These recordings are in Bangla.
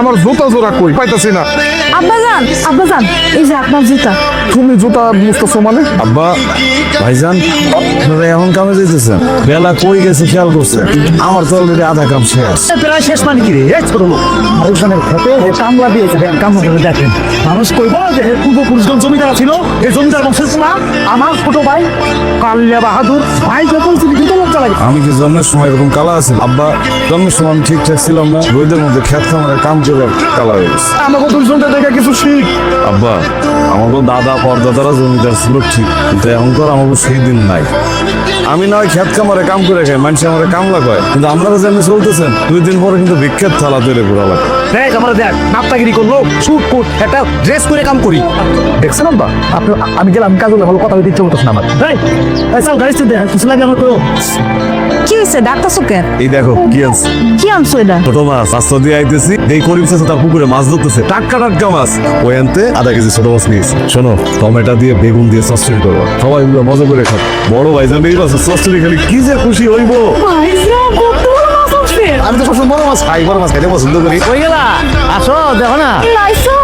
আমার জুতা জোড়া কই? পাইতাছি না। আব্বাজান আব্বাজান এই যে আপনার জুতা। তুমি জুতা মুছতেছো মানে? আব্বা ভাইজান আপনারা এখন কামে যেতেছেন বেলা কই গেছে খেয়াল করছে আমার তো অলরেডি আধা কাম শেষ। প্রায় শেষ মানে কি রে? এই ছোট লোক। আরেকজনের খেতে কামলা দিয়েছে। কামলা করে দেখেন। মানুষ কইব যে পূর্বপুরুষগণ জমিদার ছিল এই জমিদার বংশের আমার ছোট ভাই কালিয়া বাহাদুর ভাই যখন ছিল লোক চালাই আমি কি জন্মের সময় এরকম কালা আছে? আব্বা জন্মের সময় আমি ঠিকঠাক ছিলাম না। রোদের মধ্যে খেত খামারে কাম করে কালা হয়ে গেছে। আমাকে দুইজনটা দেখে কিছু শিখ। আব্বা আমাকে দাদা পরদাদারা জমিদার ছিল ঠিক। কিন্তু এখন তো আমার সেই দিন নাই। আমি না হয় খেত কামারে কাম করে খাই, মানুষ আমার কামলা কয়। কিন্তু আপনারা যেমনি চলতেছেন দুই দিন পরে কিন্তু বিখ্যাত থালা তৈরি করা লাগে। দেখ আমরা দেখ নাপ্তাগিরি করল শুট কোট একটা ড্রেস করে কাম করি। দেখছেন আব্বা আপনি আমি গেলাম কাজ হলে ভালো কথা বলতে ইচ্ছে করতেছ না আমার। এই চল গাড়ি দেখ কিছু লাগে আমার তো। কি হয়েছে ডাক্তার সুকের এই দেখো কি আছে কি আনছো এটা? ছোট মাছ রাস্তা দিয়ে আইতেছি। এই করিম চাষে তার পুকুরে মাছ ধরতেছে। টাটকা টাটকা মাছ। ওই আনতে আধা কেজি ছোট মাছ নিয়েছি। শোনো টমেটো দিয়ে বেগুন দিয়ে চচ্চড়ি করব সবাই মিলে মজা করে খাব বড় ভাই জান এই মাছ চচ্চড়ি খালি কি যে খুশি হইব। ভাইজান আমি তো সবসময় বড় মাছ খাই বড় মাছ খাইতে পছন্দ করি। কই গেলা? আসো দেখো না। আইসো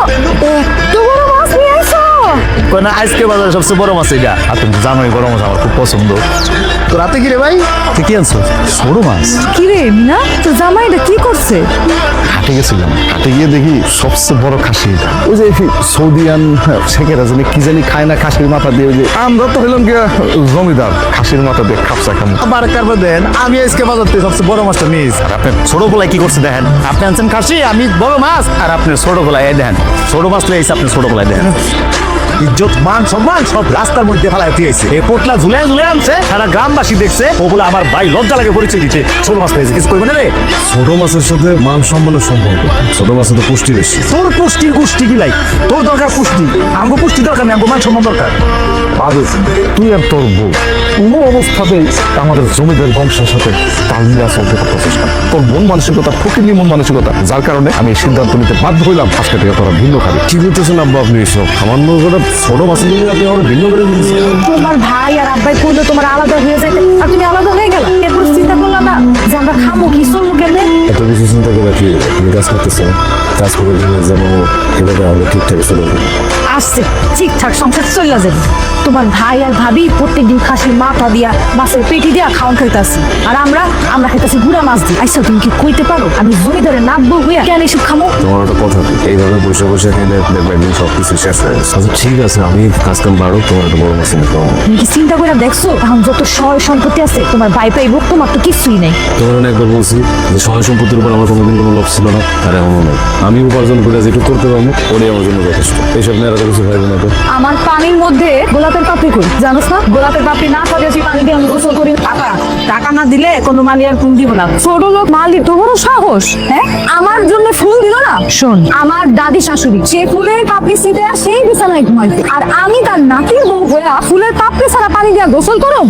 এত বড় মাছ নিয়ে আইছো? কোন আজকে বাজারে সবচেয়ে বড় মাছ এটা আর তুমি জানোই বড় মাছ আমার খুব পছন্দ। তো রাতে কি রে ভাই? তুই কি আনছো? বড় মাছ। কি রে মিনা? তো জামাই এটা কি করছে? হাটে গেছিলাম। হাটে গিয়ে দেখি সবচেয়ে বড় খাসি ওই যে সৌদিয়ান শেখেরা জানি কি জানি খায় না খাসির মাথা দিয়ে যে আমরা তো হইলাম গিয়া জমিদার খাসির মাথা দিয়ে খাপসা খামু। আবার কারবার দেন আমি আজকে বাজার থেকে সবচেয়ে বড় মাছটা নিয়েছি আর আপনার ছোট গোলায় কি করছে দেখেন? আপনি আনছেন খাসি আমি বড় মাছ। আর আপনি ছোট গোলায় এই দেখেন ছোট মাছ লইছে আপনি ছোট গোলায় দেখেন। ইজ্জত মান সম্মান সব রাস্তার মধ্যে ফেলায় এই পোটলা ঝুলে ঝুলে আনছে সারা গ্রামবাসী দেখছে। ওগুলো আমার ভাই লজ্জা লাগে পরিচয় দিতে। ছোট মাছ পেয়েছে কিছু করবে না রে? ছোট মাছের সাথে মান সম্মানের সম্পর্ক? ছোট মাছের তো পুষ্টি বেশি। তোর পুষ্টি গুষ্টি গিলাই তোর দরকার পুষ্টি। আমগো পুষ্টি দরকার নেই আমগো মান সম্মান দরকার। তুই আর তোর বউ কোনো অবস্থাতেই আমাদের জমিদার বংশের সাথে তাল মিলা চলতে পারতেছিস না। তোর মন মানসিকতা ফকিরনি মন মানসিকতা। যার কারণে আমি সিদ্ধান্ত নিতে বাধ্য হইলাম আজকে থেকে তোরা ভিন্ন খাবি। কি করতেছেন আব্বা আপনি এসব? সামান্য ছোট বাসে নিয়ে আপনি আমার ভিন্ন করে দিচ্ছেন তোমার ভাই আর আব্বাই করলে তোমার আলাদা হয়ে যায় আর তুমি আলাদা হয়ে গেল? এরপর চিন্তা করলাম না যে আমরা খামো কি, চলবো এত কিছু চিন্তা করে কি আপনি কাজ করতেছেন কাজ করে দিলে যেন এভাবে আমরা ঠিকঠাক চলে যাব। আসছে ঠিকঠাক সংসার চলে যাবে। তোমার ভাই আর ভাবি প্রত্যেকদিন খাসির মাথা দিয়া মাছের পেটি দিয়া খাওয়ান খাইতাছি। আর আমরা আমরা খাইতাছি গুড়া মাছ দিয়ে। আইসা তুমি কি কইতে পারো? আমি জমিদারে নাচবো হইয়া কেন এসব খামো? তোমার একটা কথা এইভাবে বসে বসে খেলে দেখবে একদিন সব কিছু শেষ হয়ে গেছে। আচ্ছা ঠিক আছে আমি কাজ কাম বাড়ো তোমার একটা বড় মাছ এনে খাওয়াবো। তুমি কি চিন্তা করে দেখছ? এখন যত সয় সম্পত্তি আছে তোমার ভাই পাইব তোমার তো কিছুই নেই। তোমার একবার বলছি যে সহায় সম্পত্তির উপর আমার কোনোদিন কোনো লোভ ছিল না আর এমনও নেই। আমি উপার্জন করে যেটুকু করতে পারব ওটাই আমার জন্য যথেষ্ট। এইসব নিয়ে আর কিছু ভাইবে না তো। আমার পানির মধ্যে গোলাপের পাপড়ি কই জানোস না? গোলাপের পাপড়ি না পারে যে পানি দিয়ে আমি গোসল করি টাকা টাকা না দিলে কোনো মালি আর ফুল দিব না। ছোট লোক মালি তো বড় সাহস হ্যাঁ? আমার জন্য ফুল দিল না? শোন আমার দাদি শাশুড়ি সে ফুলের পাপড়ি ছিটে সেই বিছানায় ঘুমাই আর আমি তার নাতির বউ হইয়া ফুলের পাপড়ি ছাড়া পানি দিয়ে গোসল করো।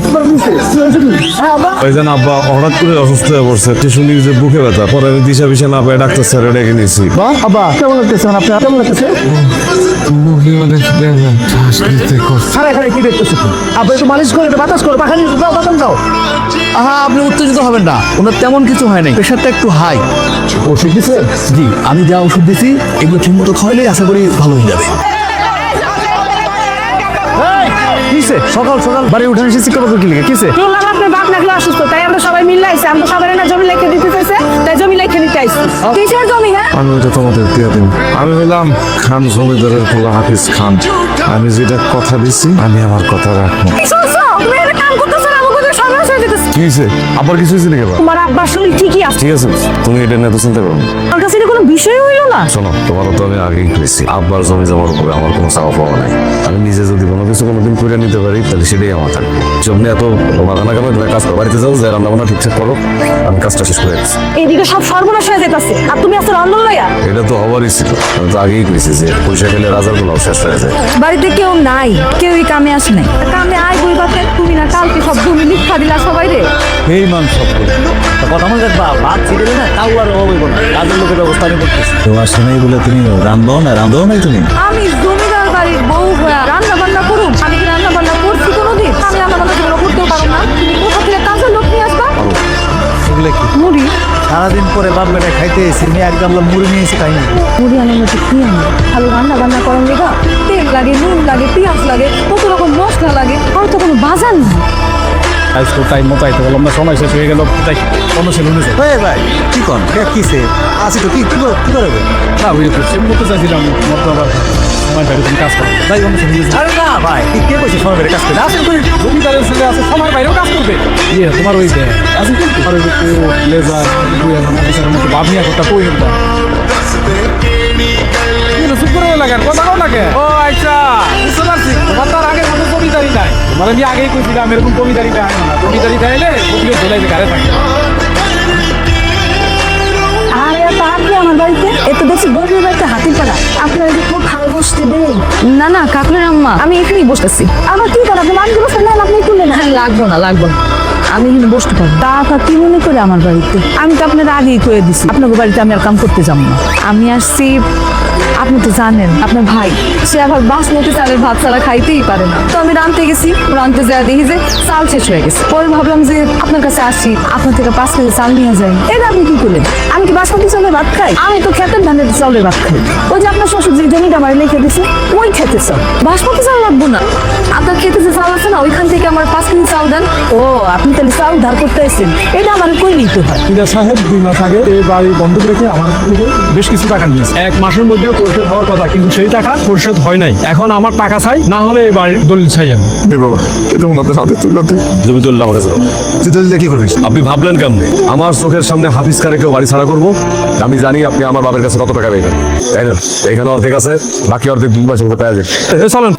আব্বা হঠাৎ করে অসুস্থ হয়ে পড়ছে শুনি যে বুকে ব্যথা পরে আমি দিশা বিশা না পেয়ে ডাক্তার স্যার ডেকে নিয়েছি। বাহ আবা কেমন লাগতেছে আপনি কেমন লাগতেছে? সারা এখানে কি দেখতেছে আপনি একটু মালিশ করে বাতাস করে পাখানি দাও বাতাস দাও। আহা আপনি উত্তেজিত হবেন না। ওনার তেমন কিছু হয় নাই। প্রেশারটা একটু হাই। ওষুধ দিছে? জি আমি যা ওষুধ দিছি এগুলো ঠিক মতো খাওয়াইলে আশা করি ভালো হয়ে যাবে। কিসে? সকাল সকাল বাড়ি উঠানে এসে শিক্ষা কি লিখে কিসে? শুনলাম আপনার বাপ নাকি অসুস্থ? তাই আমরা সবাই মিলে আইছি। আমরা সবাই না জমি লিখে দিতে চাইছে তাই জমি লিখে নিতে আইছি। কিসের জমি হ্যাঁ? আমি ওটা তোমাদের দিয়ে দিন আমি হলাম খান জমিদারের পোলা হাফিজ খান। আমি যেটা কথা দিছি আমি আমার কথা রাখব। কি শুনছো তুমি একটা কাম করতেছো না আমাকে সর্বনাশ যেতেছে কি হয়েছে আবার কিছু হয়েছে নাকি তোমার আব্বার শরীর ঠিকই আছে। ঠিক আছে তুমি এটা নিয়ে তো চিন্তা করো না। আমার কাছে এটা কোনো বিষয় হইল না। শোনো তোমারও তো আমি আগেই করেছি আব্বার জমি জমার উপরে আমার কোনো চাওয়া পাওয়া নাই। আমি নিজে যদি কোনো কিছু কোনোদিন করে নিতে পারি তাহলে সেটাই আমার থাকবে। জমি এত মাথা না কামে তুমি কাজ করো বাড়িতে যাও যে রান্না বান্না ঠিকঠাক করো আমি কাজটা শেষ করে দিচ্ছি। এদিকে সব সর্বনাশ হয়ে যেতেছে আর তুমি আসলে লইয়া এটা তো হবারই ছিল। আমি তো আগেই করেছি যে পয়সা খেলে রাজারগুলো শেষ হয়ে যায়। বাড়িতে কেউ নাই কেউই কামে আসে নাই। কামে আয় বই বাপে তুমি না কালকে সব জমি মিথ্যা দিলা সবাই রে এই মান সব কথা মনে রাখবা ভাত ছিটে না তাও আর অভাব হইব না। কাজের লোকের ব্যবস্থা আমি করতেছি। তোমার সময় বলে তুমি রান্ধবো না রান্ধবো নাই তুমি? আমি জমিদার বাড়ির বউ হয়ে রান্না বান্না করুন আমি কি রান্না বান্না করছি কোনোদিন? আমি রান্না বান্না করতেও পারো না। তুমি কোথা থেকে কাজের লোক নিয়ে আসবা? মুড়ি। সারাদিন পরে বাপ বেটা খাইতে এসে এক গামলা মুড়ি নিয়ে এসে খাই না মুড়ি আনার মতো কি আনব? খালি রান্না বান্না লেগা? তেল লাগে নুন লাগে পেঁয়াজ লাগে কত রকম মশলা লাগে? আর তো কোনো বাজার নেই। আজকে টাইম মতো আইতে বললাম না সময় শেষ হয়ে গেল তাই অন্য ছিল নিয়েছে এই ভাই কি কন? কিসে? আসি তো কি কি করে- কি করবে? না বুঝে তো সে মতো চাইছিলাম মতো আবার সময় বাইরে তুমি কাজ করো তাই অন্য ছিল নিয়েছে আরে না ভাই কি কইছে সময় বেড়ে কাজ করে আসেন করি জমিদারের ছেলে আছে সময় বাইরেও কাজ করবে। ইয়ে তোমার ওই আছে কি? তোমার ওই লেজার অফিসারের মতো ভাব নিয়ে একটা কই একটা চুপ করে লাগার কথা না ও আচ্ছা বুঝতে পারছি। তোমার কবিতারি নাই। মানে আমি আগেই কইছিলাম এরকম কবিতারি দেয় না কবিতারি দেয়লে ওগুলো ঝোলাইতে গাড়ে থাকে আমার বাড়িতে এত গরিবের বাড়িতে হাতির পাড়া। আপনার এদিকে খুব ভালো বসতে না না কাকুরের আম্মা আমি এখানেই বসতেছি। আমার কি করেন আপনি ফেললেন আপনি তুললেন হ্যাঁ লাগবো না লাগবো না। আমি এখানে বসতে পারব তা কি মনে করে আমার বাড়িতে? আমি তো আপনার আগেই করে দিছি আপনার বাড়িতে আমি আর কাম করতে যাব না। আমি আসছি আপনি তো জানেন, আপনার ভাই, সে আবার বাসমতি চালের ভাত ছাড়া খাইতেই পারে না। তো আমি রানতে গেছি, রানতে যা দেখি যে চাল শেষ হয়ে গেছে। পরে ভাবলাম যে আপনার কাছে আসি, আপনার থেকে পাঁচ কেজি চাল নিয়ে যাই। এটা আপনি কি করলেন? আমি কি বাসমতি চালের ভাত খাই? আমি তো খেতের ধানের চালের ভাত খাই। ওই যে আপনার শ্বশুর যে জমিটা আমার লিখে দিছে ওই খেতে চাল বাসমতি চাল লাগবো না। আপনার খেতে যে চাল আছে না, ওইখান থেকে আমার পাঁচ কেজি চাল দেন। ও, আপনি তাহলে চাল ধার করতে এসেছেন এটা আমার কই নিতে হয়? সাহেব দুই মাস আগে এই বাড়ি বন্ধ রেখে আমার বেশ কিছু টাকা নিয়েছে। এক মাসের মধ্যে পরিশোধ হওয়ার কথা কিন্তু সেই টাকা পরিশোধ হয় নাই। এখন আমার টাকা চাই না হলে এই বাড়ির দলিল চাই আমি। বাবা এটা ওনাদের হাতে তুই জমি তুললাম আমার কাছে তুই কি করবিস আপনি ভাবলেন কেমনে? আমার চোখের সামনে হাফিজ খানে কেউ বাড়ি ছাড়া করব? আমি জানি আপনি আমার বাবার কাছে কত টাকা পেয়ে গেলেন তাই না? এখানে অর্ধেক আছে বাকি অর্ধেক দুই মাসের পেয়ে যাবে। চলেন।